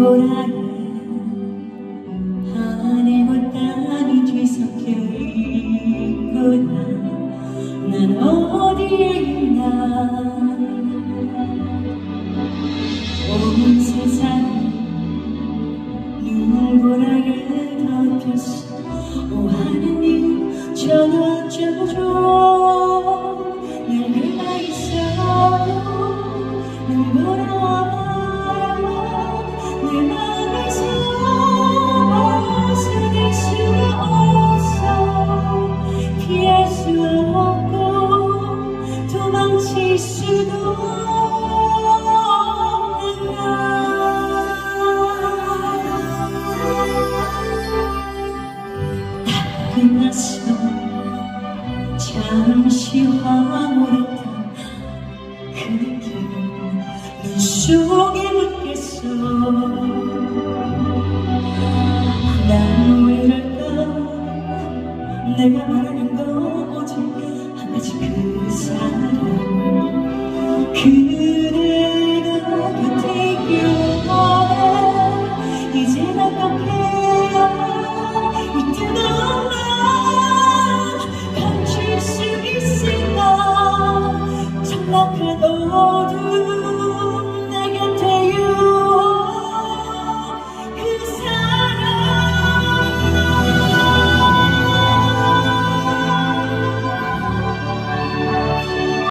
눈보라에 하늘과 땅이 뒤섞여 있구나. 난 어디에 있나? 온 세상 눈보라에 덮였어. 오 하느님 저는 어쩌죠 만났어 잠시 황홀했던 그대는 눈속에 묻겠어. 난왜 이럴까 내가 말하는 건 오직 한 가지 그 사람 덮인 어둠